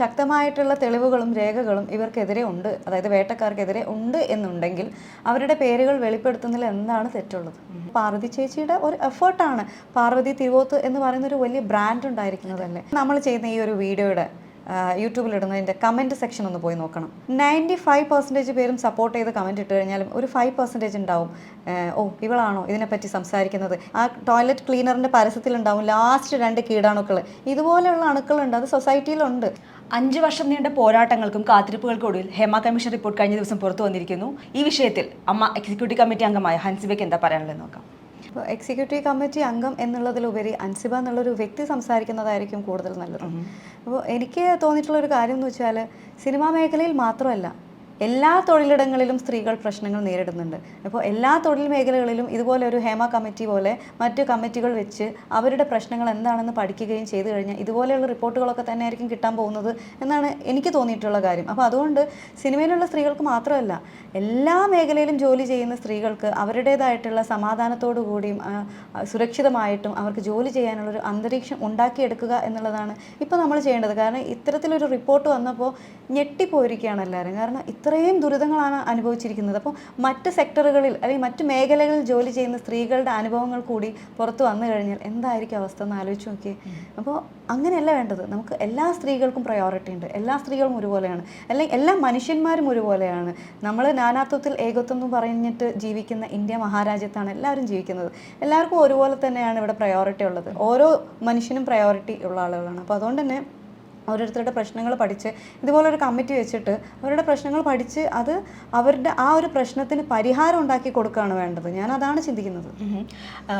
ശക്തമായിട്ടുള്ള തെളിവുകളും രേഖകളും ഇവർക്കെതിരെ ഉണ്ട്. അതായത് വേട്ടക്കാർക്കെതിരെ ഉണ്ട് എന്നുണ്ടെങ്കിൽ അവരുടെ പേരുകൾ വെളിപ്പെടുത്തുന്നതിൽ എന്താണ് തെറ്റുള്ളത്? പാർവതി ചേച്ചിയുടെ ഒരു എഫേർട്ടാണ്. പാർവതി തിരുവോത്ത് എന്ന് പറയുന്ന ഒരു വലിയ ബ്രാൻഡ് ഉണ്ടായിരിക്കുന്നതല്ലേ നമ്മൾ ചെയ്യുന്ന ഈ ഒരു വീഡിയോയുടെ യൂട്യൂബിലിടുന്നതിന്റെ കമന്റ് സെക്ഷൻ ഒന്ന് പോയി നോക്കണം. നയന്റി ഫൈവ് പെർസെന്റേജ് പേരും സപ്പോർട്ട് ചെയ്ത് കമന്റ് ഇട്ട് കഴിഞ്ഞാലും ഒരു ഫൈവ് പെർസെന്റേജ് ഉണ്ടാവും. ഓ ഇവളാണോ ഇതിനെപ്പറ്റി സംസാരിക്കുന്നത്? ആ ടോയ്ലറ്റ് ക്ലീനറിന്റെ പരസ്യത്തിലുണ്ടാവും ലാസ്റ്റ് രണ്ട് കീടാണുക്കൾ ഇതുപോലെയുള്ള അണുക്കളുണ്ട്. അത് സൊസൈറ്റിയിലുണ്ട്. അഞ്ച് വർഷം നീണ്ട പോരാട്ടങ്ങൾക്കും കാത്തിരിപ്പുകൾക്കൊടുവിൽ ഹേമ കമ്മീഷൻ റിപ്പോർട്ട് കഴിഞ്ഞ ദിവസം പുറത്തു വന്നിരിക്കുന്നു. ഈ വിഷയത്തിൽ അമ്മ എക്സിക്യൂട്ടീവ് കമ്മിറ്റി അംഗമായ ഹൻസിബയ്ക്ക് എന്താ പറയാനുള്ളത് നോക്കാം. ഇപ്പോൾ എക്സിക്യൂട്ടീവ് കമ്മിറ്റി അംഗം എന്നുള്ളതിലുപരി അൻസിബ എന്നുള്ളൊരു വ്യക്തി സംസാരിക്കുന്നതായിരിക്കും കൂടുതൽ നല്ലത്. അപ്പോൾ എനിക്ക് തോന്നിയിട്ടുള്ള ഒരു കാര്യം എന്ന് വെച്ചാൽ സിനിമാ മേഖലയിൽ മാത്രമല്ല എല്ലാ തൊഴിലിടങ്ങളിലും സ്ത്രീകൾ പ്രശ്നങ്ങൾ നേരിടുന്നുണ്ട്. അപ്പോൾ എല്ലാ തൊഴിൽ മേഖലകളിലും ഇതുപോലെ ഒരു ഹേമ കമ്മിറ്റി പോലെ മറ്റ് കമ്മിറ്റികൾ വെച്ച് അവരുടെ പ്രശ്നങ്ങൾ എന്താണെന്ന് പഠിക്കുകയും ചെയ്തു കഴിഞ്ഞാൽ ഇതുപോലെയുള്ള റിപ്പോർട്ടുകളൊക്കെ തന്നെ ആയിരിക്കും കിട്ടാൻ പോകുന്നത് എന്നാണ് എനിക്ക് തോന്നിയിട്ടുള്ള കാര്യം. അപ്പോൾ അതുകൊണ്ട് സിനിമയിലുള്ള സ്ത്രീകൾക്ക് മാത്രമല്ല എല്ലാ മേഖലയിലും ജോലി ചെയ്യുന്ന സ്ത്രീകൾക്ക് അവരുടേതായിട്ടുള്ള സമാധാനത്തോടു കൂടിയും സുരക്ഷിതമായിട്ടും അവർക്ക് ജോലി ചെയ്യാനുള്ളൊരു അന്തരീക്ഷം ഉണ്ടാക്കിയെടുക്കുക എന്നുള്ളതാണ് ഇപ്പോൾ നമ്മൾ ചെയ്യേണ്ടത്. കാരണം ഇത്തരത്തിലൊരു റിപ്പോർട്ട് വന്നപ്പോൾ ഞെട്ടിപ്പോയിരിക്കുകയാണ് എല്ലാവരും. കാരണം ഇത്രയും ദുരിതങ്ങളാണ് അനുഭവിച്ചിരിക്കുന്നത്. അപ്പോൾ മറ്റ് സെക്ടറുകളിൽ അല്ലെങ്കിൽ മറ്റ് മേഖലകളിൽ ജോലി ചെയ്യുന്ന സ്ത്രീകളുടെ അനുഭവങ്ങൾ കൂടി പുറത്തു വന്നു കഴിഞ്ഞാൽ എന്തായിരിക്കും അവസ്ഥ എന്ന് ആലോചിച്ച് നോക്കിയേ. അപ്പോൾ അങ്ങനെയല്ല വേണ്ടത്. നമുക്ക് എല്ലാ സ്ത്രീകൾക്കും പ്രയോറിറ്റി ഉണ്ട്. എല്ലാ സ്ത്രീകളും ഒരുപോലെയാണ്. അല്ലെങ്കിൽ എല്ലാ മനുഷ്യന്മാരും ഒരുപോലെയാണ്. നമ്മൾ നാനാത്വത്തിൽ ഏകത്വം എന്ന് പറഞ്ഞിട്ട് ജീവിക്കുന്ന ഇന്ത്യ മഹാരാജ്യത്താണ് എല്ലാവരും ജീവിക്കുന്നത്. എല്ലാവർക്കും ഒരുപോലെ തന്നെയാണ് ഇവിടെ പ്രയോറിറ്റി ഉള്ളത്. ഓരോ മനുഷ്യനും പ്രയോറിറ്റി ഉള്ള ആളുകളാണ്. അപ്പോൾ അതുകൊണ്ട് തന്നെ ഓരോരുത്തരുടെ പ്രശ്നങ്ങൾ പഠിച്ച് ഇതുപോലൊരു കമ്മിറ്റി വെച്ചിട്ട് അവരുടെ പ്രശ്നങ്ങൾ പഠിച്ച് അത് അവരുടെ ആ ഒരു പ്രശ്നത്തിന് പരിഹാരം ഉണ്ടാക്കി കൊടുക്കുകയാണ് വേണ്ടത്. ഞാൻ അതാണ് ചിന്തിക്കുന്നത്. ആ,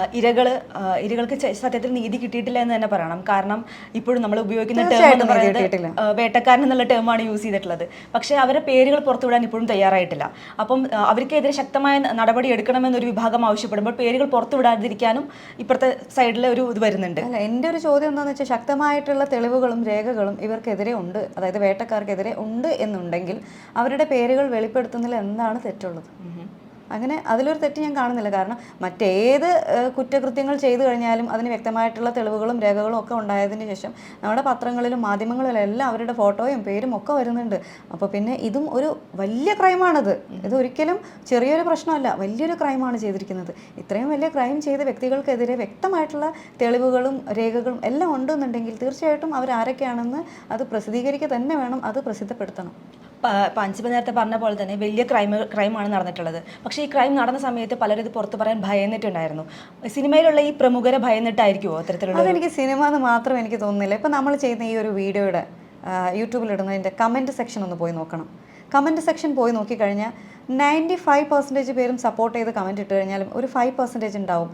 ഇരകൾക്ക് സത്യത്തിൽ നീതി കിട്ടിയിട്ടില്ല എന്ന് തന്നെ പറയണം. കാരണം ഇപ്പോഴും നമ്മൾ ഉപയോഗിക്കുന്ന ടേം തീർച്ചയായിട്ടും എന്ന് പറയുന്നത് വേട്ടക്കാരൻ എന്നുള്ള ടേമാണ് യൂസ് ചെയ്തിട്ടുള്ളത്. പക്ഷേ അവരുടെ പേരുകൾ പുറത്തുവിടാൻ ഇപ്പോഴും തയ്യാറായിട്ടില്ല. അപ്പം അവർക്കെതിരെ ശക്തമായ നടപടി എടുക്കണമെന്നൊരു വിഭാഗം ആവശ്യപ്പെടുമ്പോൾ പേരുകൾ പുറത്തുവിടാതിരിക്കാനും ഇപ്പുറത്തെ സൈഡിൽ ഒരു ഇത് വരുന്നുണ്ട്. അല്ല എന്റെ ഒരു ചോദ്യം എന്താണെന്ന് വെച്ചാൽ ശക്തമായിട്ടുള്ള തെളിവുകളും രേഖകളും ഇവർക്കെതിരെ ഉണ്ട് അതായത് വേട്ടക്കാർക്കെതിരെ ഉണ്ട് എന്നുണ്ടെങ്കിൽ അവരുടെ പേരുകൾ വെളിപ്പെടുത്തുന്നതിൽ എന്താണ് തെറ്റുള്ളത്? അങ്ങനെ അതിലൊരു തെറ്റ് ഞാൻ കാണുന്നില്ല. കാരണം മറ്റേത് കുറ്റകൃത്യങ്ങൾ ചെയ്തു കഴിഞ്ഞാലും അതിന് വ്യക്തമായിട്ടുള്ള തെളിവുകളും രേഖകളും ഒക്കെ ഉണ്ടായതിന് ശേഷം നമ്മുടെ പത്രങ്ങളിലും മാധ്യമങ്ങളിലും എല്ലാം അവരുടെ ഫോട്ടോയും പേരും ഒക്കെ വരുന്നുണ്ട്. അപ്പോൾ പിന്നെ ഇതും ഒരു വലിയ ക്രൈമാണത്. ഇത് ഒരിക്കലും ചെറിയൊരു പ്രശ്നമല്ല വലിയൊരു ക്രൈമാണ് ചെയ്തിരിക്കുന്നത്. ഇത്രയും വലിയ ക്രൈം ചെയ്ത വ്യക്തികൾക്കെതിരെ വ്യക്തമായിട്ടുള്ള തെളിവുകളും രേഖകളും എല്ലാം ഉണ്ടെന്നുണ്ടെങ്കിൽ തീർച്ചയായിട്ടും അവരാരൊക്കെയാണെന്ന് അത് പ്രസിദ്ധീകരിക്കുക തന്നെ വേണം അത് പ്രസിദ്ധപ്പെടുത്തണം. പഞ്ചിപ്പ നേരത്തെ പറഞ്ഞ പോലെ തന്നെ വലിയ ക്രൈം ക്രൈമാണ് നടന്നിട്ടുള്ളത്. പക്ഷേ ഈ ക്രൈം നടന്ന സമയത്ത് പലരും ഇത് പുറത്ത് പറയാൻ ഭയന്നിട്ടുണ്ടായിരുന്നു. സിനിമയിലുള്ള ഈ പ്രമുഖരെ ഭയന്നിട്ടായിരിക്കുമോ അത്തരത്തിലുള്ള അതെനിക്ക് സിനിമ എന്ന് മാത്രം എനിക്ക് തോന്നുന്നില്ല. ഇപ്പം നമ്മൾ ചെയ്യുന്ന ഈ ഒരു വീഡിയോയുടെ യൂട്യൂബിലിടുന്നതിന്റെ കമന്റ് സെക്ഷൻ ഒന്ന് പോയി നോക്കണം. കമന്റ് സെക്ഷൻ പോയി നോക്കിക്കഴിഞ്ഞാൽ നയന്റി ഫൈവ് പെർസെന്റേജ് പേരും സപ്പോർട്ട് ചെയ്ത് കമന്റ് ഇട്ട് കഴിഞ്ഞാലും ഒരു ഫൈവ് പെർസെന്റേജ് ഉണ്ടാവും.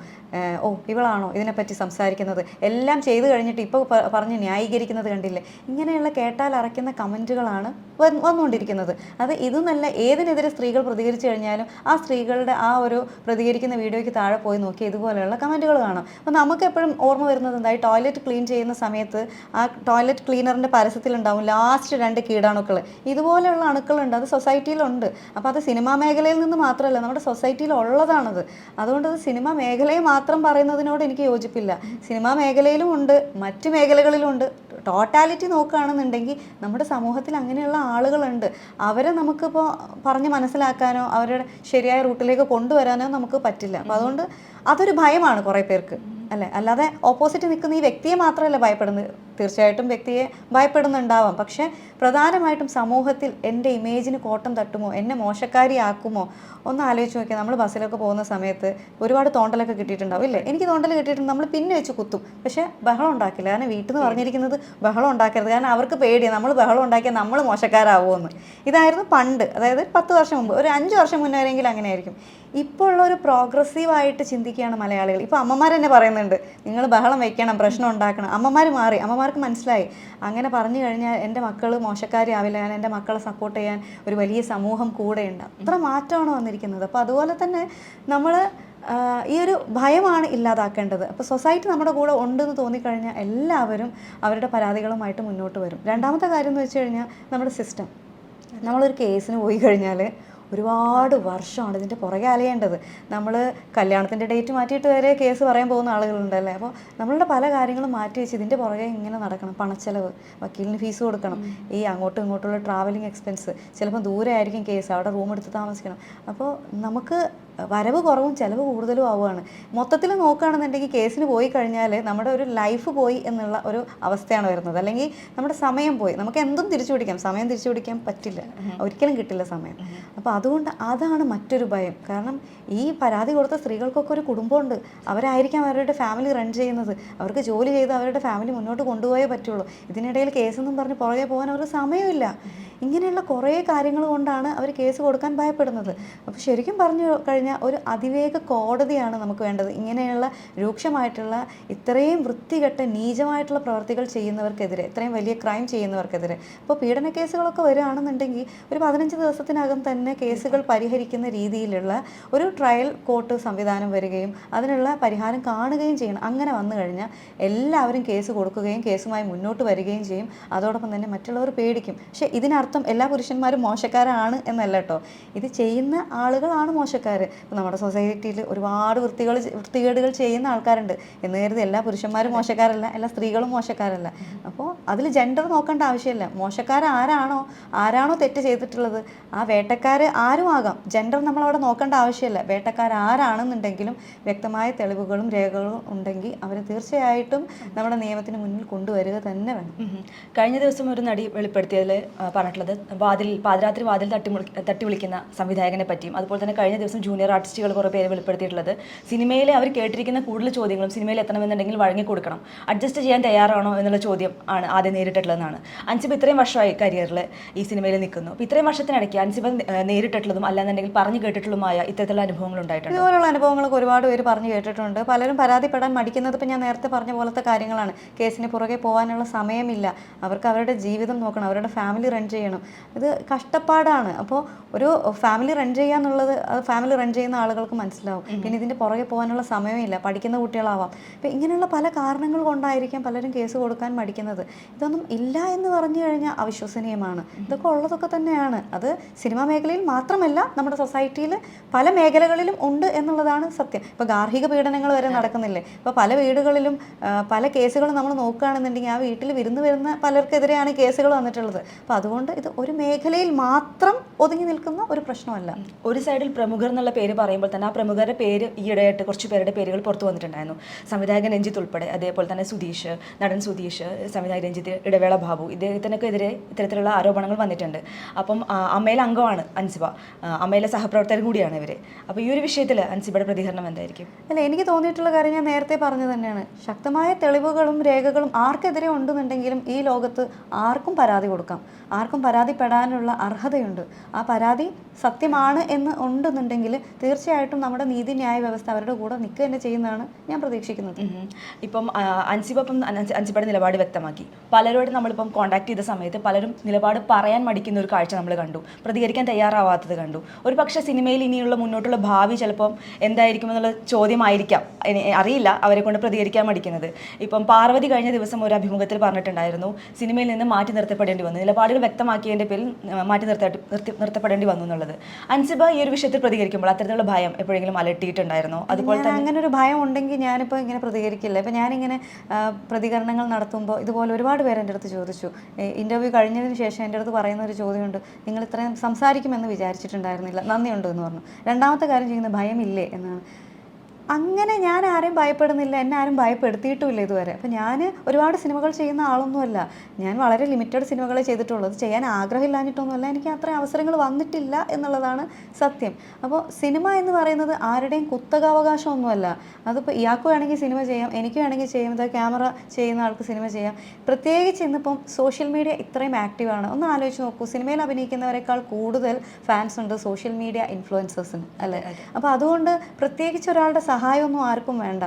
ഓ ഇവളാണോ ഇതിനെപ്പറ്റി സംസാരിക്കുന്നത്? എല്ലാം ചെയ്തു കഴിഞ്ഞിട്ട് ഇപ്പോൾ പറഞ്ഞ് ന്യായീകരിക്കുന്നത് കണ്ടില്ലേ? ഇങ്ങനെയുള്ള കേട്ടാൽ അറയ്ക്കുന്ന കമന്റുകളാണ് വന്നുകൊണ്ടിരിക്കുന്നത്. അത് നല്ല ഏതിനെതിരെ സ്ത്രീകൾ പ്രതികരിച്ചു കഴിഞ്ഞാലും ആ സ്ത്രീകളുടെ ആ ഒരു പ്രതികരിക്കുന്ന വീഡിയോയ്ക്ക് താഴെ പോയി നോക്കി ഇതുപോലെയുള്ള കമന്റുകൾ കാണാം. അപ്പോൾ നമുക്ക് എപ്പോഴും ഓർമ്മ വരുന്നത് എന്തായി ടോയ്ലറ്റ് ക്ലീൻ ചെയ്യുന്ന സമയത്ത് ആ ടോയ്ലറ്റ് ക്ലീനറിന്റെ പരസ്യത്തിലുണ്ടാവും ലാസ്റ്റ് രണ്ട് കീടാണുക്കൾ ഇതുപോലെയുള്ള അണുക്കളുണ്ട് അത് സൊസൈറ്റിയിലുണ്ട് അപ്പോൾ അത് സിനിമാ മേഖലയിൽ നിന്ന് മാത്രമല്ല നമ്മുടെ സൊസൈറ്റിയിൽ ഉള്ളതാണത്. അതുകൊണ്ട് അത് സിനിമാ മേഖലയെ മാത്രം പറയുന്നതിനോട് എനിക്ക് യോജിപ്പില്ല. സിനിമാ മേഖലയിലും ഉണ്ട് മറ്റ് മേഖലകളിലും ഉണ്ട്. ടോട്ടാലിറ്റി നോക്കുകയാണെന്നുണ്ടെങ്കിൽ നമ്മുടെ സമൂഹത്തിൽ അങ്ങനെയുള്ള ആളുകളുണ്ട്. അവരെ നമുക്കിപ്പോൾ പറഞ്ഞ് മനസ്സിലാക്കാനോ അവരുടെ ശരിയായ റൂട്ടിലേക്ക് കൊണ്ടുവരാനോ നമുക്ക് പറ്റില്ല. അപ്പോൾ അതുകൊണ്ട് അതൊരു ഭയമാണ് കുറേ പേർക്ക്. അല്ലേ? അല്ലാതെ ഓപ്പോസിറ്റ് നിൽക്കുന്ന ഈ വ്യക്തിയെ മാത്രമല്ല ഭയപ്പെടുന്നത് തീർച്ചയായിട്ടും വ്യക്തിയെ ഭയപ്പെടുന്നുണ്ടാവാം. പക്ഷേ പ്രധാനമായിട്ടും സമൂഹത്തിൽ എന്റെ ഇമേജിന് കോട്ടം തട്ടുമോ എന്നെ മോശക്കാരിയാക്കുമോ ഒന്ന് ആലോചിച്ച് നോക്കിയാൽ നമ്മൾ ബസ്സിലൊക്കെ പോകുന്ന സമയത്ത് ഒരുപാട് തോണ്ടലൊക്കെ കിട്ടിയിട്ടുണ്ടാവും ഇല്ലേ? എനിക്ക് തോണ്ടൽ കിട്ടിയിട്ടുണ്ട് നമ്മൾ പിന്നെ വെച്ച് കുത്തും. പക്ഷേ ബഹളം ഉണ്ടാക്കില്ല. കാരണം വീട്ടിൽ നിന്ന് പറഞ്ഞിരിക്കുന്നത് ബഹളം ഉണ്ടാക്കരുത്. കാരണം അവർക്ക് പേടിയാണ് നമ്മൾ ബഹളം ഉണ്ടാക്കിയാൽ നമ്മൾ മോശക്കാരാവുമെന്ന് ഇതായിരുന്നു പണ്ട് അതായത് പത്ത് വർഷം മുമ്പ് ഒരു അഞ്ച് വർഷം മുന്നേ വരെയെങ്കിലും അങ്ങനെയായിരിക്കും. ഇപ്പോൾ ഉള്ള ഒരു പ്രോഗ്രസീവായിട്ട് ചിന്തിക്കുകയാണ് മലയാളികൾ. ഇപ്പോൾ അമ്മമാർ തന്നെ പറയുന്നുണ്ട് നിങ്ങൾ ബഹളം വെക്കണം പ്രശ്നം ഉണ്ടാക്കണം. അമ്മമാർ മാറി അമ്മമാർക്ക് മനസ്സിലായി. അങ്ങനെ പറഞ്ഞു കഴിഞ്ഞാൽ എന്റെ മക്കൾ മോശക്കാരിയാവില്ല ഞാൻ എന്റെ മക്കളെ സപ്പോർട്ട് ചെയ്യാൻ ഒരു വലിയ സമൂഹം കൂടെയുണ്ട് അത്ര മാറ്റമാണ് വന്നിരിക്കുന്നത്. അപ്പോൾ അതുപോലെ തന്നെ നമ്മൾ ഈ ഒരു ഭയമാണ് ഇല്ലാതാക്കേണ്ടത്. അപ്പോൾ സൊസൈറ്റി നമ്മുടെ കൂടെ ഉണ്ടെന്ന് തോന്നിക്കഴിഞ്ഞാൽ എല്ലാവരും അവരുടെ പരാതികളുമായിട്ട് മുന്നോട്ട് വരും. രണ്ടാമത്തെ കാര്യം എന്ന് വെച്ച് കഴിഞ്ഞാൽ നമ്മുടെ സിസ്റ്റം. നമ്മളൊരു കേസിന് പോയി കഴിഞ്ഞാൽ ഒരുപാട് വർഷമാണ് ഇതിന്റെ പുറകെ അലയേണ്ടത്. നമ്മൾ കല്യാണത്തിന്റെ ഡേറ്റ് മാറ്റിയിട്ട് വരെ കേസ് പറയാൻ പോകുന്ന ആളുകളുണ്ടല്ലേ? അപ്പോൾ നമ്മളുടെ പല കാര്യങ്ങളും മാറ്റി വെച്ച് ഇതിന്റെ പുറകെ ഇങ്ങനെ നടക്കണം. പണച്ചെലവ് വക്കീലിന് ഫീസ് കൊടുക്കണം. ഈ അങ്ങോട്ടും ഇങ്ങോട്ടുള്ള ട്രാവലിംഗ് എക്സ്പെൻസ് ചിലപ്പോൾ ദൂരെ ആയിരിക്കും കേസ്. അവിടെ റൂം എടുത്ത് താമസിക്കണം. അപ്പോൾ നമുക്ക് വരവ് കുറവും ചിലവ് കൂടുതലും ആവുകയാണ്. മൊത്തത്തിൽ നോക്കുകയാണെന്നുണ്ടെങ്കിൽ കേസിന് പോയി കഴിഞ്ഞാൽ നമ്മുടെ ഒരു ലൈഫ് പോയി എന്നുള്ള ഒരു അവസ്ഥയാണ് വരുന്നത്. അല്ലെങ്കിൽ നമ്മുടെ സമയം പോയി. നമുക്ക് എന്തും തിരിച്ചു പിടിക്കാം. സമയം തിരിച്ചു പിടിക്കാൻ പറ്റില്ല. ഒരിക്കലും കിട്ടില്ല സമയം. അപ്പോൾ അതുകൊണ്ട് അതാണ് മറ്റൊരു ഭയം. കാരണം ഈ പരാതി കൊടുത്ത സ്ത്രീകൾക്കൊക്കെ ഒരു കുടുംബമുണ്ട്. അവരായിരിക്കാം അവരുടെ ഫാമിലി റൺ ചെയ്യുന്നത്. അവർക്ക് ജോലി ചെയ്ത് അവരുടെ ഫാമിലി മുന്നോട്ട് കൊണ്ടുപോയേ പറ്റുള്ളൂ. ഇതിനിടയിൽ കേസെന്നും പറഞ്ഞ് പുറകെ പോകാൻ അവർക്ക് സമയമില്ല. ഇങ്ങനെയുള്ള കുറേ കാര്യങ്ങൾ കൊണ്ടാണ് അവർ കേസ് കൊടുക്കാൻ ഭയപ്പെടുന്നത്. അപ്പോൾ ശരിക്കും പറഞ്ഞു കഴിഞ്ഞാൽ ഒരു അതിവേഗ കോടതിയാണ് നമുക്ക് വേണ്ടത്. ഇങ്ങനെയുള്ള രൂക്ഷമായിട്ടുള്ള ഇത്രയും വൃത്തികെട്ട നീചമായിട്ടുള്ള പ്രവർത്തികൾ ചെയ്യുന്നവർക്കെതിരെ ഇത്രയും വലിയ ക്രൈം ചെയ്യുന്നവർക്കെതിരെ. ഇപ്പോൾ പീഡന കേസുകളൊക്കെ വരികയാണെന്നുണ്ടെങ്കിൽ ഒരു പതിനഞ്ച് ദിവസത്തിനകം തന്നെ കേസുകൾ പരിഹരിക്കുന്ന രീതിയിലുള്ള ഒരു ട്രയൽ കോർട്ട് സംവിധാനം വരികയും അതിനുള്ള പരിഹാരം കാണുകയും ചെയ്യണം. അങ്ങനെ വന്നു കഴിഞ്ഞാൽ എല്ലാവരും കേസ് കൊടുക്കുകയും കേസുമായി മുന്നോട്ട് വരികയും ചെയ്യും. അതോടൊപ്പം തന്നെ മറ്റുള്ളവർ പേടിക്കും. പക്ഷേ ഇതിനർത്ഥം എല്ലാ പുരുഷന്മാരും മോശക്കാരാണ് എന്നല്ല കേട്ടോ. ഇത് ചെയ്യുന്ന ആളുകളാണ് മോശക്കാർ ഇപ്പോൾ നമ്മുടെ സൊസൈറ്റിയിൽ ഒരുപാട് വൃത്തികൾ വൃത്തികേടുകൾ ചെയ്യുന്ന ആൾക്കാരുണ്ട്. എന്ന് കരുതി എല്ലാ പുരുഷന്മാരും മോശക്കാരല്ല എല്ലാ സ്ത്രീകളും മോശക്കാരല്ല. അപ്പോൾ അതിൽ ജെൻഡർ നോക്കേണ്ട ആവശ്യമില്ല. മോശക്കാർ ആരാണോ ആരാണോ തെറ്റ് ചെയ്തിട്ടുള്ളത് ആ വേട്ടക്കാർ ആരും ആകാം. ജെൻഡർ നമ്മളവിടെ നോക്കേണ്ട ആവശ്യമില്ല. വേട്ടക്കാർ ആരാണെന്നുണ്ടെങ്കിലും വ്യക്തമായ തെളിവുകളും രേഖകളും ഉണ്ടെങ്കിൽ അവർ തീർച്ചയായിട്ടും നമ്മുടെ നിയമത്തിന് മുന്നിൽ കൊണ്ടുവരിക തന്നെ വേണം. കഴിഞ്ഞ ദിവസം ഒരു നടി വെളിപ്പെടുത്തിയതിൽ പറഞ്ഞിട്ടുള്ളത് വാതിൽ പാതിരാത്രി വാതിൽ തട്ടി തട്ടി വിളിക്കുന്ന സംവിധായകനെ പറ്റിയും അതുപോലെ തന്നെ കഴിഞ്ഞ ദിവസം ജൂനിയർ ആർട്ടിസ്റ്റുകൾ കുറേ പേര് വെളിപ്പെടുത്തിയിട്ടുള്ളത്. സിനിമയിൽ അവർ കേട്ടിരിക്കുന്ന കൂടുതൽ ചോദ്യങ്ങളും സിനിമയിൽ എത്തണമെന്നുണ്ടെങ്കിൽ വഴങ്ങി കൊടുക്കണം. അഡ്ജസ്റ്റ് ചെയ്യാൻ തയ്യാറാണോ എന്നുള്ള ചോദ്യം ആണ് ആദ്യം നേരിട്ടിട്ടുള്ളതെന്നാണ്. അഞ്ചിപ്പ് ഇത്രയും വർഷമായി കരിയറിൽ ഈ സിനിമയിൽ നിൽക്കുന്നു. അപ്പോൾ ഇത്രയും വർഷത്തിനിടയ്ക്ക് അഞ്ചിപ്പ് നേരിട്ടിട്ടുള്ളതും അല്ലാന്നുണ്ടെങ്കിൽ പറഞ്ഞു കേട്ടിട്ടുള്ളതുമായ ഇത്തരത്തിലുള്ള അനുഭവങ്ങൾ ഉണ്ടായിട്ടുണ്ട്? ഇതുപോലുള്ള അനുഭവങ്ങളൊക്കെ ഒരുപാട് പേര് പറഞ്ഞു കേട്ടിട്ടുണ്ട്. പലരും പരാതിപ്പെടാൻ മടിക്കുന്നത് ഇപ്പം ഞാൻ നേരത്തെ പറഞ്ഞ പോലത്തെ കാര്യങ്ങളാണ്. കേസിന് പുറകെ പോകാനുള്ള സമയമില്ല. അവർക്ക് അവരുടെ ജീവിതം നോക്കണം. അവരുടെ ഫാമിലി റൺ ചെയ്യണം. ഇത് കഷ്ടപ്പാടാണ്. അപ്പോൾ ഒരു ഫാമിലി റൺ ചെയ്യാന്നുള്ളത് അത് ഫാമിലി റൺ ചെയ്യുന്ന ആളുകൾക്ക് മനസ്സിലാവും. പിന്നെ ഇതിന്റെ പുറകെ പോകാനുള്ള സമയമില്ല. പഠിക്കുന്ന കുട്ടികളാവാം. അപ്പം ഇങ്ങനെയുള്ള പല കാരണങ്ങൾ കൊണ്ടായിരിക്കാം പലരും കേസ് കൊടുക്കാൻ മടിക്കുന്നത്. ഇതൊന്നും ഇല്ല എന്ന് പറഞ്ഞു കഴിഞ്ഞാൽ അവിശ്വസനീയമാണ്. ഇതൊക്കെ ഉള്ളതൊക്കെ തന്നെയാണ്. അത് സിനിമാ മേഖലയിൽ മാത്രമല്ല നമ്മുടെ സൊസൈറ്റിയിൽ പല മേഖലകളിലും ഉണ്ട് എന്നുള്ളതാണ് സത്യം. ഇപ്പോൾ ഗാർഹിക പീഡനങ്ങൾ വരെ നടക്കുന്നില്ലേ? ഇപ്പോൾ പല വീടുകളിലും പല കേസുകളും നമ്മൾ നോക്കുകയാണെന്നുണ്ടെങ്കിൽ ആ വീട്ടിൽ വിരുന്ന് വരുന്ന പലർക്കെതിരെയാണ് കേസുകൾ വന്നിട്ടുള്ളത്. അപ്പോൾ അതുകൊണ്ട് ഇത് ഒരു മേഖലയിൽ മാത്രം ഒതുങ്ങി നിൽക്കുന്ന ഒരു പ്രശ്നമല്ല. ഒരു സൈഡിൽ പ്രമുഖർ എന്നുള്ള പേര് പറയുമ്പോൾ തന്നെ ആ പ്രമുഖരുടെ പേര് ഈയിടെയായിട്ട് കുറച്ച് പേരുടെ പേരുകൾ പുറത്തു വന്നിട്ടുണ്ടായിരുന്നു. സംവിധായകൻ രഞ്ജിത്ത് ഉൾപ്പെടെ അതേപോലെ തന്നെ സുധീഷ് നടൻ സുധീഷ് സംവിധായകൻ രഞ്ജിത്ത് ഇടവേള ബാബു ഇദ്ദേഹത്തിനൊക്കെ എതിരെ ഇത്തരത്തിലുള്ള ആരോപണങ്ങൾ വന്നിട്ടുണ്ട്. അപ്പം അമ്മയിലെ അംഗമാണ് അൻസിബ. അമ്മയിലെ സഹപ്രവർത്തകർ കൂടിയാണ് ഇവർ അപ്പോൾ ഈ ഒരു വിഷയത്തിൽ അൻസിബയുടെ പ്രതികരണം എന്തായിരിക്കും? അല്ല എനിക്ക് തോന്നിയിട്ടുള്ള കാര്യം ഞാൻ നേരത്തെ പറഞ്ഞു തന്നെയാണ്. ശക്തമായ തെളിവുകളും രേഖകളും ആർക്കെതിരെ ഉണ്ടെന്നുണ്ടെങ്കിലും ഈ ലോകത്ത് ആർക്കും പരാതി കൊടുക്കാം. ആർക്കും പരാതിപ്പെടാനുള്ള അർഹതയുണ്ട്. ആ പരാതി സത്യമാണ് എന്ന് ഉണ്ടെന്നുണ്ടെങ്കിൽ തീർച്ചയായിട്ടും നമ്മുടെ നീതിന്യായ വ്യവസ്ഥ അവരുടെ കൂടെ നിൽക്കുക തന്നെ ചെയ്യുന്നതാണ് ഞാൻ പ്രതീക്ഷിക്കുന്നത്. ഇപ്പം അൻസിബ ഇപ്പം നിലപാട് വ്യക്തമാക്കി. പലരോട് നമ്മളിപ്പം കോൺടാക്ട് ചെയ്ത സമയത്ത് പലരും നിലപാട് പറയാൻ മടിക്കുന്ന ഒരു കാഴ്ച നമ്മൾ കണ്ടു. പ്രതികരിക്കാൻ തയ്യാറാവാത്തത് കണ്ടു. ഒരു പക്ഷേ സിനിമയിൽ ഇനിയുള്ള മുന്നോട്ടുള്ള ഭാവി ചിലപ്പം എന്തായിരിക്കും എന്നുള്ള ചോദ്യമായിരിക്കാം. അറിയില്ല അവരെ കൊണ്ട് പ്രതികരിക്കാൻ മടിക്കുന്നത്. ഇപ്പം പാർവതി കഴിഞ്ഞ ദിവസം ഒരു അഭിമുഖത്തിൽ പറഞ്ഞിട്ടുണ്ടായിരുന്നു. സിനിമയിൽ നിന്ന് മാറ്റി നിർത്തപ്പെടേണ്ടി വന്നു. നിലപാടുകൾ വ്യക്തമാക്കിയതിന്റെ പേരിൽ മാറ്റി നിർത്തി നിർത്തപ്പെടേണ്ടി വന്നു എന്നുള്ളത്. അൻസിബ ഈ ഒരു വിഷയത്തിൽ പ്രതികരിക്കുമ്പോൾ അത്തരത്തിലുള്ള ഭയം എപ്പോഴെങ്കിലും അലട്ടിയിട്ടുണ്ടായിരുന്നോ? അതുപോലെ തന്നെ അങ്ങനെ ഒരു ഭയം ഉണ്ടെങ്കിൽ ഞാനിപ്പോൾ ഇങ്ങനെ പ്രതികരിക്കില്ല. ഇപ്പം ഞാനിങ്ങനെ പ്രതികരണങ്ങൾ നടത്തുമ്പോൾ ഇതുപോലെ ഒരുപാട് പേര് എന്റെ അടുത്ത് ചോദിച്ചു. ഇന്റർവ്യൂ കഴിഞ്ഞതിന് ശേഷം എന്റെ അടുത്ത് പറയുന്ന ഒരു ചോദ്യമുണ്ട്. നിങ്ങൾ ഇത്രയും സംസാരിക്കുമെന്ന് വിചാരിച്ചിട്ടുണ്ടായിരുന്നില്ല. നന്ദിയുണ്ട് എന്ന് പറഞ്ഞു. രണ്ടാമത്തെ കാര്യം ചെയ്യുന്ന ഭയമില്ലേ എന്നാണ്. അങ്ങനെ ഞാൻ ആരെയും ഭയപ്പെടുന്നില്ല എന്നെ ആരും ഭയപ്പെടുത്തിയിട്ടുമില്ല ഇതുവരെ. അപ്പോൾ ഞാൻ ഒരുപാട് സിനിമകൾ ചെയ്യുന്ന ആളൊന്നുമല്ല. ഞാൻ വളരെ ലിമിറ്റഡ് സിനിമകളെ ചെയ്തിട്ടുള്ളൂ. അത് ചെയ്യാൻ ആഗ്രഹമില്ലാഞ്ഞിട്ടൊന്നുമല്ല. എനിക്ക് അത്രയും അവസരങ്ങൾ വന്നിട്ടില്ല എന്നുള്ളതാണ് സത്യം. അപ്പോൾ സിനിമ എന്ന് പറയുന്നത് ആരുടെയും കുത്തകാവകാശമൊന്നുമല്ല. അതിപ്പോൾ ഇയാൾക്ക് വേണമെങ്കിൽ സിനിമ ചെയ്യാം എനിക്ക് വേണമെങ്കിൽ ചെയ്യാം ഇതാ ക്യാമറ ചെയ്യുന്ന ആൾക്ക് സിനിമ ചെയ്യാം. പ്രത്യേകിച്ച് ഇന്നിപ്പം സോഷ്യൽ മീഡിയ ഇത്രയും ആക്റ്റീവാണ്. ഒന്ന് ആലോചിച്ച് നോക്കൂ സിനിമയിൽ അഭിനയിക്കുന്നവരെക്കാൾ കൂടുതൽ ഫാൻസ് ഉണ്ട് സോഷ്യൽ മീഡിയ ഇൻഫ്ലുവൻസേഴ്സിന് അല്ലേ? അപ്പോൾ അതുകൊണ്ട് പ്രത്യേകിച്ച് ഒരാളുടെ സഹായമൊന്നും ആർക്കും വേണ്ട.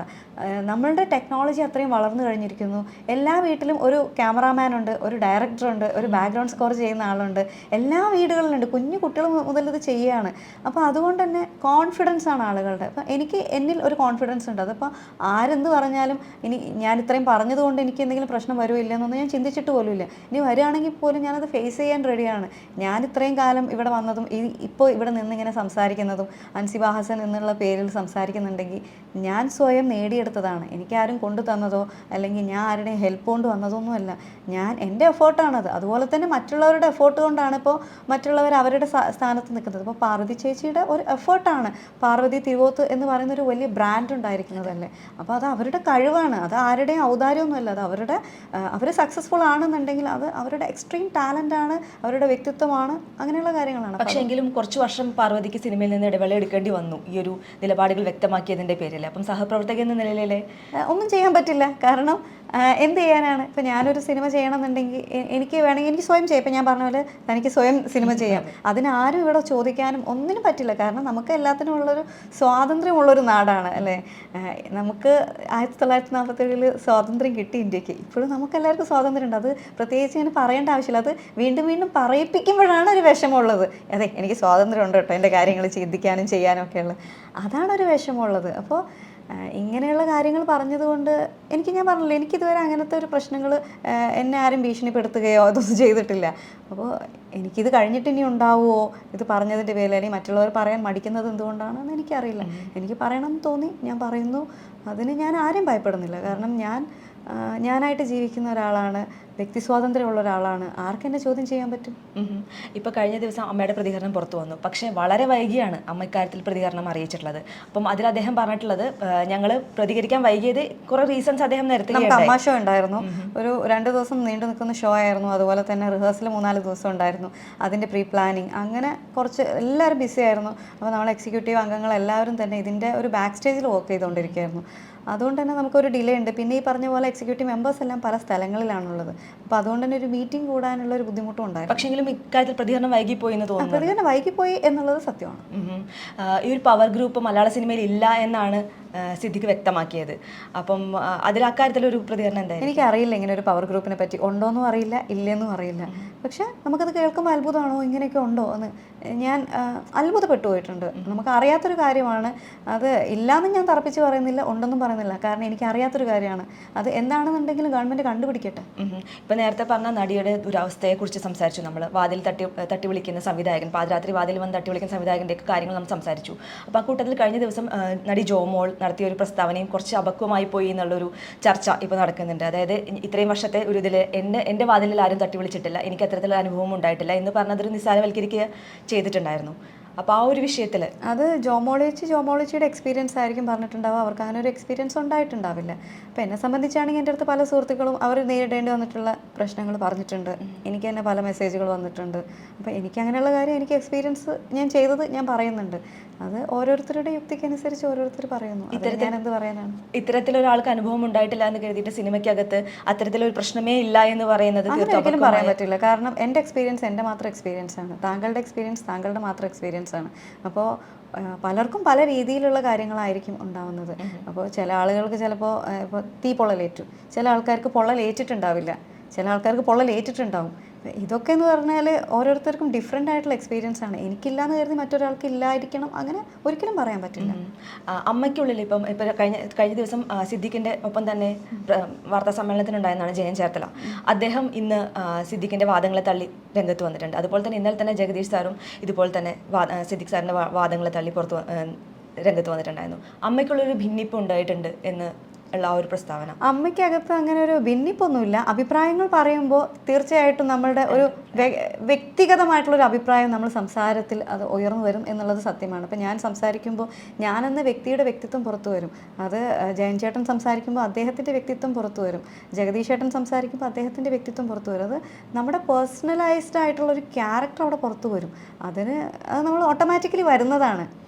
നമ്മളുടെ ടെക്നോളജി അത്രയും വളർന്നു കഴിഞ്ഞിരിക്കുന്നു. എല്ലാ വീട്ടിലും ഒരു ക്യാമറാമാൻ ഉണ്ട് ഒരു ഡയറക്ടർ ഉണ്ട് ഒരു ബാക്ക്ഗ്രൗണ്ട് സ്കോർ ചെയ്യുന്ന ആളുണ്ട്. എല്ലാ വീടുകളിലുണ്ട്. കുഞ്ഞു കുട്ടികൾ മുതൽ ഇത് ചെയ്യുകയാണ്. അപ്പോൾ അതുകൊണ്ട് തന്നെ കോൺഫിഡൻസ് ആണ് ആളുകളുടെ. അപ്പോൾ എനിക്ക് എന്നിൽ ഒരു കോൺഫിഡൻസ് ഉണ്ട്. അതിപ്പോൾ ആരെന്ത് പറഞ്ഞാലും ഇനി ഞാൻ ഇത്രയും പറഞ്ഞതുകൊണ്ട് എനിക്ക് എന്തെങ്കിലും പ്രശ്നം വരുമില്ല എന്നൊന്നും ഞാൻ ചിന്തിച്ചിട്ട് പോലും ഇല്ല. ഇനി വരികയാണെങ്കിൽ പോലും ഞാനത് ഫേസ് ചെയ്യാൻ റെഡിയാണ് ഞാൻ ഇത്രയും കാലം ഇവിടെ വന്നതും ഇപ്പോൾ ഇവിടെ നിന്ന് ഇങ്ങനെ സംസാരിക്കുന്നതും അൻസിബാഹസൻ എന്നുള്ള പേരിൽ സംസാരിക്കുന്നുണ്ടെങ്കിൽ ഞാൻ സ്വയം നേടിയെടുത്തതാണ്. എനിക്കാരും കൊണ്ടു തന്നതോ അല്ലെങ്കിൽ ഞാൻ ആരുടെയും ഹെൽപ്പ് കൊണ്ട് വന്നതൊന്നുമല്ല ഞാൻ എന്റെ എഫേർട്ടാണത് അതുപോലെ തന്നെ മറ്റുള്ളവരുടെ എഫേർട്ട് കൊണ്ടാണ് ഇപ്പോൾ മറ്റുള്ളവർ അവരുടെ സ്ഥാനത്ത് നിൽക്കുന്നത്. ഇപ്പോൾ പാർവതി ചേച്ചിയുടെ ഒരു എഫേർട്ടാണ് പാർവതി തിരുവോത്ത് എന്ന് പറയുന്ന ഒരു വലിയ ബ്രാൻഡ് ഉണ്ടായിരിക്കുന്നതല്ലേ? അപ്പോൾ അത് അവരുടെ കഴിവാണ്. അത് ആരുടെയും ഔദാര്യമൊന്നുമല്ല. അത് അവരുടെ അവർ സക്സസ്ഫുൾ ആണെന്നുണ്ടെങ്കിൽ അത് അവരുടെ എക്സ്ട്രീം ടാലന്റ് ആണ്. അവരുടെ വ്യക്തിത്വമാണ്. അങ്ങനെയുള്ള കാര്യങ്ങളാണ്. പക്ഷേ എങ്കിലും കുറച്ച് വർഷം പാർവതിക്ക് സിനിമയിൽ നിന്ന് ഇടവേള എടുക്കേണ്ടി വന്നു. ഈ ഒരു നിലപാടുകൾ വ്യക്തമാക്കിയതിന്റെ പേരിൽ അപ്പം സഹപ്രവർത്തക എന്ന നിലയിലെ ഒന്നും ചെയ്യാൻ പറ്റില്ല. കാരണം എന്ത് ചെയ്യാനാണ്? ഇപ്പം ഞാനൊരു സിനിമ ചെയ്യണമെന്നുണ്ടെങ്കിൽ എനിക്ക് വേണമെങ്കിൽ എനിക്ക് സ്വയം ചെയ്യാം. ഇപ്പം ഞാൻ പറഞ്ഞ പോലെ തനിക്ക് സ്വയം സിനിമ ചെയ്യാം. അതിനാരും ഇവിടെ ചോദിക്കാനും ഒന്നിനും പറ്റില്ല. കാരണം നമുക്ക് എല്ലാത്തിനും ഉള്ളൊരു സ്വാതന്ത്ര്യമുള്ളൊരു നാടാണ് അല്ലേ? നമുക്ക് ആയിരത്തി തൊള്ളായിരത്തി നാൽപ്പത്തേഴിൽ സ്വാതന്ത്ര്യം കിട്ടി ഇന്ത്യയ്ക്ക്. ഇപ്പോഴും നമുക്ക് എല്ലാവർക്കും സ്വാതന്ത്ര്യം ഉണ്ട് അത് പ്രത്യേകിച്ച് ഇങ്ങനെ പറയേണ്ട ആവശ്യമില്ല. അത് വീണ്ടും വീണ്ടും പറയിപ്പിക്കുമ്പോഴാണ് ഒരു വിഷമമുള്ളത്. അതെ എനിക്ക് സ്വാതന്ത്ര്യം ഉണ്ട് കേട്ടോ. എന്റെ കാര്യങ്ങൾ ചിന്തിക്കാനും ചെയ്യാനും ഒക്കെ ഉള്ളത്. അതാണ് ഒരു വിഷമമുള്ളത്. അപ്പോൾ ഇങ്ങനെയുള്ള കാര്യങ്ങൾ പറഞ്ഞതുകൊണ്ട് എനിക്ക് ഞാൻ പറഞ്ഞില്ല എനിക്കിതുവരെ അങ്ങനത്തെ ഒരു പ്രശ്നങ്ങൾ എന്നെ ആരും ഭീഷണിപ്പെടുത്തുകയോ അതൊന്നും ചെയ്തിട്ടില്ല. അപ്പോൾ എനിക്കിത് കഴിഞ്ഞിട്ട് ഇനി ഉണ്ടാവുമോ? ഇത് പറഞ്ഞതിന്റെ പേരിൽ അല്ലെങ്കിൽ മറ്റുള്ളവർ പറയാൻ മടിക്കുന്നത് എന്തുകൊണ്ടാണെന്ന് എനിക്കറിയില്ല. എനിക്ക് പറയണം എന്ന് തോന്നി ഞാൻ പറയുന്നു. അതിന് ഞാൻ ആരും ഭയപ്പെടുന്നില്ല. കാരണം ഞാൻ ഞാനായിട്ട് ജീവിക്കുന്ന ഒരാളാണ് വ്യക്തി സ്വാതന്ത്ര്യമുള്ള ഒരാളാണ്. ആർക്കെന്നെ ചോദ്യം ചെയ്യാൻ പറ്റും? ഇപ്പം കഴിഞ്ഞ ദിവസം അമ്മയുടെ പ്രതികരണം പുറത്തു വന്നു. പക്ഷേ വളരെ വൈകിയാണ് അമ്മ ഇക്കാര്യത്തിൽ പ്രതികരണം അറിയിച്ചിട്ടുള്ളത്. അപ്പം അതിൽ അദ്ദേഹം പറഞ്ഞിട്ടുള്ളത് ഞങ്ങൾ പ്രതികരിക്കാൻ വൈകിയത് കുറേ റീസൺസ് അദ്ദേഹം നേരത്തെ തമാശ ഉണ്ടായിരുന്നു. ഒരു രണ്ട് ദിവസം നീണ്ടു നിൽക്കുന്ന ഷോ ആയിരുന്നു. അതുപോലെ തന്നെ റിഹേഴ്സൽ മൂന്നാൽ ദിവസം ഉണ്ടായിരുന്നു. അതിന്റെ പ്രീ പ്ലാനിങ് അങ്ങനെ കുറച്ച് എല്ലാവരും ബിസി ആയിരുന്നു. അപ്പോൾ നമ്മൾ എക്സിക്യൂട്ടീവ് അംഗങ്ങൾ എല്ലാവരും തന്നെ ഇതിന്റെ ഒരു ബാക്ക് സ്റ്റേജിൽ വർക്ക് ചെയ്തുകൊണ്ടിരിക്കുകയായിരുന്നു. അതുകൊണ്ട് തന്നെ നമുക്കൊരു ഡിലേ ഉണ്ട്. പിന്നെ ഈ പറഞ്ഞ പോലെ എക്സിക്യൂട്ടീവ് മെമ്പേഴ്സ് എല്ലാം പല സ്ഥലങ്ങളിലാണുള്ളത്. അപ്പോൾ അതുകൊണ്ട് തന്നെ ഒരു മീറ്റിംഗ് കൂടാനുള്ള ഒരു ബുദ്ധിമുട്ടും ഉണ്ടായിരുന്നു പക്ഷേങ്കിലും ഇക്കാര്യത്തിൽ പ്രതികരണം വൈകിപ്പോയി എന്ന് തോന്നുന്നു പ്രതികരണം വൈകിപ്പോയി എന്നുള്ളത് സത്യമാണ്. ഈ ഒരു പവർ ഗ്രൂപ്പ് മലയാള സിനിമയിൽ ഇല്ല എന്നാണ് സിദ്ധിക്ക് സിദ്ദിഖ് വ്യക്തമാക്കിയത്. അപ്പം അതിൽ അക്കാര്യത്തിലൊരു പ്രതികരണം എന്താ എനിക്കറിയില്ല ഇങ്ങനെ ഒരു പവർ ഗ്രൂപ്പിനെ പറ്റി. ഉണ്ടോയെന്നും അറിയില്ല ഇല്ലെന്നും അറിയില്ല. പക്ഷെ നമുക്കത് കേൾക്കുമ്പോൾ അത്ഭുതമാണോ? ഇങ്ങനെയൊക്കെ ഉണ്ടോ എന്ന്. ഞാൻ അത്ഭുതപ്പെട്ടു പോയിട്ടുണ്ട്. നമുക്ക് അറിയാത്തൊരു കാര്യമാണ്. അത് ഇല്ലാന്നും ഞാൻ തറപ്പിച്ച് പറയുന്നില്ല ഉണ്ടെന്നും പറയുന്നില്ല. കാരണം എനിക്ക് അറിയാത്തൊരു കാര്യമാണ്. അത് എന്താണെന്നുണ്ടെങ്കിലും ഗവൺമെന്റ് കണ്ടുപിടിക്കട്ടെ. ഇപ്പൊ നേരത്തെ പറഞ്ഞ നടിയുടെ ദുരവസ്ഥയെ കുറിച്ച് സംസാരിച്ചു നമ്മൾ വാതിൽ തട്ടി തട്ടി വിളിക്കുന്ന സംവിധായകൻ പാതിരാത്രി വാതിൽ വന്ന് തട്ടി വിളിക്കുന്ന സംവിധായകന്റെ കാര്യങ്ങൾ നമ്മൾ സംസാരിച്ചു. അപ്പോൾ ആ കൂട്ടത്തിൽ കഴിഞ്ഞ ദിവസം നടി ജോമോൾ നടത്തിയ ഒരു പ്രസ്താവനയും കുറച്ച് അപക്വമായി പോയി എന്നുള്ളൊരു ചർച്ച ഇപ്പോൾ നടക്കുന്നുണ്ട്. അതായത് ഇത്രയും വർഷത്തെ ഒരു ഇതിൽ എന്നെ എന്റെ വാതിലിൽ ആരും തട്ടി വിളിച്ചിട്ടില്ല. എനിക്ക് അത്തരത്തിലുള്ള അനുഭവം ഉണ്ടായിട്ടില്ല എന്ന് പറഞ്ഞതൊരു നിസ്സാരവൽക്കരിക്കുക ചെയ്തിട്ടുണ്ടായിരുന്നു. അപ്പോൾ ആ ഒരു വിഷയത്തിൽ അത് ജോമോളജി ജോമോളജിയുടെ എക്സ്പീരിയൻസ് ആയിരിക്കും പറഞ്ഞിട്ടുണ്ടാവുക. അവർക്ക് അങ്ങനെ ഒരു എക്സ്പീരിയൻസ് ഉണ്ടായിട്ടുണ്ടാവില്ല. അപ്പോൾ എന്നെ സംബന്ധിച്ചാണെങ്കിൽ എന്റെ അടുത്ത് പല സുഹൃത്തുക്കളും അവർ നേരിടേണ്ടി വന്നിട്ടുള്ള പ്രശ്നങ്ങൾ പറഞ്ഞിട്ടുണ്ട്. എനിക്ക് തന്നെ പല മെസ്സേജുകൾ വന്നിട്ടുണ്ട്. അപ്പോൾ എനിക്ക് അങ്ങനെയുള്ള കാര്യം എനിക്ക് എക്സ്പീരിയൻസ് ഞാൻ ചെയ്തത് ഞാൻ പറയുന്നുണ്ട്. അത് ഓരോരുത്തരുടെ യുക്തിക്കനുസരിച്ച് ഓരോരുത്തർ പറയുന്നു. എന്ത് പറയാനാണ്? ഇത്തരത്തിലൊരാൾക്ക് അനുഭവം ഉണ്ടായിട്ടില്ല എന്ന് കരുതിയിട്ട് സിനിമയ്ക്കകത്ത് അത്തരത്തിലൊരു പ്രശ്നമേ ഇല്ല എന്ന് പറയുന്നത് ഒരിക്കലും പറയാൻ പറ്റില്ല. കാരണം എന്റെ എക്സ്പീരിയൻസ് എന്റെ മാത്രം എക്സ്പീരിയൻസ് ആണ്. താങ്കളുടെ എക്സ്പീരിയൻസ് താങ്കളുടെ മാത്രം എക്സ്പീരിയൻസ് ആണ്. അപ്പോൾ പലർക്കും പല രീതിയിലുള്ള കാര്യങ്ങളായിരിക്കും ഉണ്ടാവുന്നത്. അപ്പോൾ ചില ആളുകൾക്ക് ചിലപ്പോൾ ഇപ്പോൾ തീ പൊള്ളലേറ്റു. ചില ആൾക്കാർക്ക് പൊള്ളലേറ്റിട്ടുണ്ടാവില്ല. ചില ആൾക്കാർക്ക് പൊള്ളലേറ്റിട്ടുണ്ടാവും. ഇതൊക്കെ എന്ന് പറഞ്ഞാൽ ഓരോരുത്തർക്കും ഡിഫറെന്റ് ആയിട്ടുള്ള എക്സ്പീരിയൻസ് ആണ്. എനിക്കില്ലാന്ന് കരുതി മറ്റൊരാൾക്ക് ഇല്ലായിരിക്കണം അങ്ങനെ ഒരിക്കലും പറയാൻ പറ്റില്ല. അമ്മയ്ക്കുള്ളിൽ ഇപ്പം ഇപ്പം കഴിഞ്ഞ കഴിഞ്ഞ ദിവസം സിദ്ദിഖിന്റെ ഒപ്പം തന്നെ വാർത്താ സമ്മേളനത്തിനുണ്ടായെന്നാണ് ജയൻ ചേർത്തല. അദ്ദേഹം ഇന്ന് സിദ്ദിഖിന്റെ വാദങ്ങളെ തള്ളി രംഗത്ത് വന്നിട്ടുണ്ട്. അതുപോലെ തന്നെ ഇന്നലെ തന്നെ ജഗദീഷ് സാറും ഇതുപോലെ തന്നെ സിദ്ദിഖ് സാറിന്റെ വാദങ്ങളെ തള്ളി പുറത്ത് രംഗത്ത് വന്നിട്ടുണ്ടായിരുന്നു. അമ്മയ്ക്കുള്ളൊരു ഭിന്നിപ്പ് ഉണ്ടായിട്ടുണ്ട് എന്ന് ഉള്ള ഒരു പ്രസ്താവന. അമ്മയ്ക്കകത്ത് അങ്ങനെ ഒരു ഭിന്നിപ്പൊന്നുമില്ല. അഭിപ്രായങ്ങൾ പറയുമ്പോൾ തീർച്ചയായിട്ടും നമ്മളുടെ ഒരു വ്യക്തിഗതമായിട്ടുള്ള ഒരു അഭിപ്രായം നമ്മൾ സംസാരത്തിൽ അത് ഉയർന്നു വരും എന്നുള്ളത് സത്യമാണ്. അപ്പം ഞാൻ സംസാരിക്കുമ്പോൾ ഞാനെന്ന വ്യക്തിയുടെ വ്യക്തിത്വം പുറത്തു വരും. അത് ജയൻ ചേട്ടൻ സംസാരിക്കുമ്പോൾ അദ്ദേഹത്തിന്റെ വ്യക്തിത്വം പുറത്തു വരും. ജഗദീഷ് ചേട്ടൻ സംസാരിക്കുമ്പോൾ അദ്ദേഹത്തിന്റെ വ്യക്തിത്വം പുറത്തു വരും. അത് നമ്മുടെ പേഴ്സണലൈസ്ഡ് ആയിട്ടുള്ള ഒരു ക്യാരക്ടർ അവിടെ പുറത്തു വരും. അതിന് അത് നമ്മൾ ഓട്ടോമാറ്റിക്കലി വരുന്നതാണ്.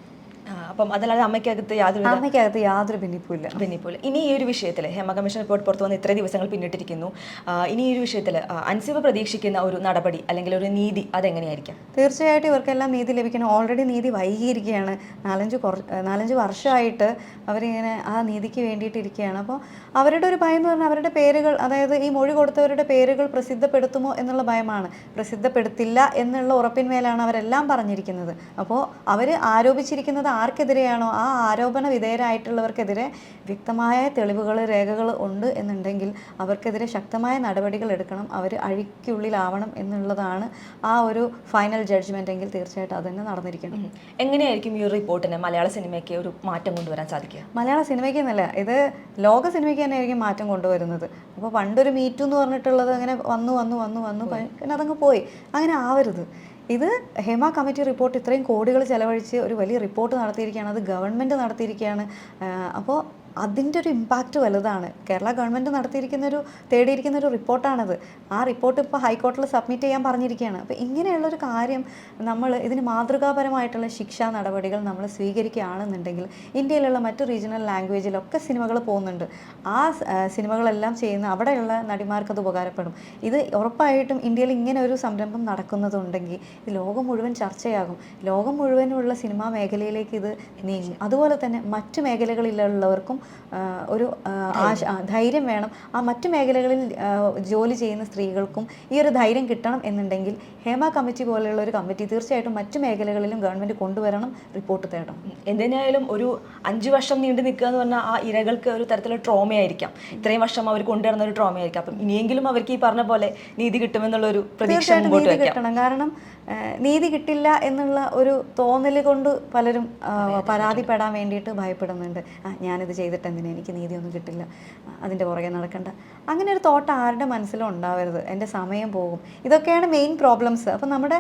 അപ്പം അതല്ലാതെ അമ്മയ്ക്കകത്ത് യാതൊരു അമ്മയ്ക്കകത്ത് യാതൊരു ഭിന്നിപ്പും ഇല്ല ഭിന്നിപ്പോൾ ഇനി ഈ ഒരു വിഷയത്തിൽ ഹേമ കമ്മീഷൻ റിപ്പോർട്ട് പുറത്തു വന്ന് ഇത്രയും ദിവസങ്ങൾ പിന്നിട്ടിരിക്കുന്നു. ഇനി ഈ ഒരു വിഷയത്തിൽ അൻസിബ പ്രതീക്ഷിക്കുന്ന ഒരു നടപടി അല്ലെങ്കിൽ ഒരു നീതി അതെങ്ങനെയായിരിക്കും? തീർച്ചയായിട്ടും ഇവർക്കെല്ലാം നീതി ലഭിക്കണം. ഓൾറെഡി നീതി വൈകിയിരിക്കുകയാണ്. നാലഞ്ച് നാലഞ്ച് വർഷമായിട്ട് അവരിങ്ങനെ ആ നീതിക്ക് വേണ്ടിയിട്ട് ഇരിക്കുകയാണ് അപ്പോൾ അവരുടെ ഒരു ഭയം എന്ന് പറഞ്ഞാൽ അവരുടെ പേരുകൾ അതായത് ഈ മൊഴി കൊടുത്തവരുടെ പേരുകൾ പ്രസിദ്ധപ്പെടുത്തുമോ എന്നുള്ള ഭയമാണ്. പ്രസിദ്ധപ്പെടുത്തില്ല എന്നുള്ള ഉറപ്പിന്മേലാണ് അവരെല്ലാം പറഞ്ഞിരിക്കുന്നത്. അപ്പോൾ അവർ ആരോപിച്ചിരിക്കുന്നത് ആർക്കെതിരെയാണോ ആ ആരോപണ വിധേയരായിട്ടുള്ളവർക്കെതിരെ വ്യക്തമായ തെളിവുകൾ രേഖകൾ ഉണ്ട് എന്നുണ്ടെങ്കിൽ അവർക്കെതിരെ ശക്തമായ നടപടികൾ എടുക്കണം. അവർ അഴിക്കുള്ളിലാവണം എന്നുള്ളതാണ് ആ ഒരു ഫൈനൽ ജഡ്ജ്മെന്റ് എങ്കിൽ തീർച്ചയായിട്ടും അതന്നെ നടന്നിരിക്കണം. എങ്ങനെയായിരിക്കും ഈ റിപ്പോർട്ടിന് മലയാള സിനിമയ്ക്ക് ഒരു മാറ്റം കൊണ്ടുവരാൻ സാധിക്കുക? മലയാള സിനിമയ്ക്ക് എന്നല്ല ഇത് ലോക സിനിമയ്ക്ക് തന്നെ ആയിരിക്കും മാറ്റം കൊണ്ടുവരുന്നത്. അപ്പോൾ പണ്ടൊരു മീറ്റു എന്ന് പറഞ്ഞിട്ടുള്ളത് അങ്ങനെ വന്നു വന്നു വന്നു വന്നു പിന്നെ അതങ്ങ് പോയി. അങ്ങനെ ആവരുത്. ഇത് ഹേമ കമ്മിറ്റി റിപ്പോർട്ട് ഇത്രയും കോടികൾ ചെലവഴിച്ച് ഒരു വലിയ റിപ്പോർട്ട് നടത്തിയിരിക്കുകയാണ്. അത് ഗവൺമെന്റ് നടത്തിയിരിക്കുകയാണ്. അപ്പോൾ അതിന്റെ ഒരു ഇമ്പാക്റ്റ് വലുതാണ്. കേരള ഗവൺമെന്റ് നടത്തിയിരിക്കുന്ന ഒരു തേടിയിരിക്കുന്ന ഒരു റിപ്പോർട്ടാണത്. ആ റിപ്പോർട്ട് ഇപ്പോൾ ഹൈക്കോടതിയിൽ സബ്മിറ്റ് ചെയ്യാൻ പറഞ്ഞിരിക്കുകയാണ്. അപ്പോൾ ഇങ്ങനെയുള്ളൊരു കാര്യം നമ്മൾ ഇതിന് മാതൃകാപരമായിട്ടുള്ള ശിക്ഷാ നടപടികൾ നമ്മൾ സ്വീകരിക്കുകയാണെന്നുണ്ടെങ്കിൽ ഇന്ത്യയിലുള്ള മറ്റു റീജിയണൽ ലാംഗ്വേജിലൊക്കെ സിനിമകൾ പോകുന്നുണ്ട്. ആ സിനിമകളെല്ലാം ചെയ്യുന്ന അവിടെയുള്ള നടിമാർക്ക് അത് ഉപകാരപ്പെടും. ഇത് ഉറപ്പായിട്ടും ഇന്ത്യയിൽ ഇങ്ങനെ ഒരു സംരംഭം നടക്കുന്നതുണ്ടെങ്കിൽ ഇത് ലോകം മുഴുവൻ ചർച്ചയാകും. ലോകം മുഴുവനുള്ള സിനിമാ മേഖലയിലേക്ക് ഇത് നീങ്ങും. അതുപോലെ തന്നെ മറ്റു മേഖലകളിലുള്ളവർക്കും ഒരു ആശ ധൈര്യം വേണം. ആ മറ്റു മേഖലകളിൽ ജോലി ചെയ്യുന്ന സ്ത്രീകൾക്കും ഈ ഒരു ധൈര്യം കിട്ടണം എന്നുണ്ടെങ്കിൽ ഹേമ കമ്മിറ്റി പോലെയുള്ള ഒരു കമ്മിറ്റി തീർച്ചയായിട്ടും മറ്റു മേഖലകളിലും ഗവൺമെന്റ് കൊണ്ടുവരണം റിപ്പോർട്ട് തേടണം. എന്തിനായാലും ഒരു അഞ്ച് വർഷം നീണ്ടു നിൽക്കുക എന്ന് പറഞ്ഞാൽ ആ ഇരകൾക്ക് ഒരു തരത്തിലുള്ള ട്രോമയായിരിക്കാം. ഇത്രയും വർഷം അവർ കൊണ്ടുവരുന്ന ഒരു ട്രോമയായിരിക്കാം. അപ്പം ഇനിയെങ്കിലും അവർക്ക് ഈ പറഞ്ഞ പോലെ നീതി കിട്ടുമെന്നുള്ള ഒരു പ്രതീക്ഷ കാരണം നീതി കിട്ടില്ല എന്നുള്ള ഒരു തോന്നൽ കൊണ്ട് പലരും പരാതിപ്പെടാൻ വേണ്ടിയിട്ട് ഭയപ്പെടുന്നുണ്ട്. ആ ഞാനിത് ചെയ്തിട്ട് എന്തിനാ എനിക്ക് നീതിയൊന്നും കിട്ടില്ല. അതിന്റെ പുറകെ നടക്കണ്ട. അങ്ങനെ ഒരു തോട്ട് ആരുടെ മനസ്സിലും ഉണ്ടാവരുത്. എന്റെ സമയം പോകും. ഇതൊക്കെയാണ് മെയിൻ പ്രോബ്ലംസ് അപ്പം നമ്മുടെ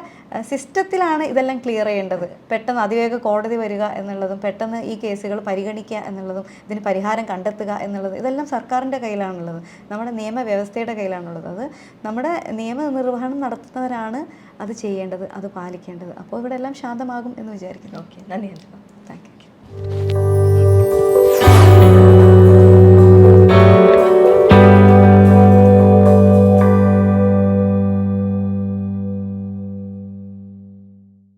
സിസ്റ്റത്തിലാണ് ഇതെല്ലാം ക്ലിയർ ചെയ്യേണ്ടത്. പെട്ടെന്ന് അതിവേഗ കോടതി വരിക എന്നുള്ളതും പെട്ടെന്ന് ഈ കേസുകൾ പരിഗണിക്കുക എന്നുള്ളതും ഇതിന് പരിഹാരം കണ്ടെത്തുക എന്നുള്ളത് ഇതെല്ലാം സർക്കാരിന്റെ കയ്യിലാണുള്ളത്. നമ്മുടെ നിയമവ്യവസ്ഥയുടെ കയ്യിലാണുള്ളത്. അത് നമ്മുടെ നിയമനിർവഹണം നടത്തുന്നവരാണ് അത് ചെയ്യേണ്ടത് അത് പാലിക്കേണ്ടത്. അപ്പോൾ ഇവിടെ എല്ലാം ശാന്തമാകും എന്ന് വിചാരിക്കുന്നു. ഓക്കെ നന്ദി താങ്ക് യു.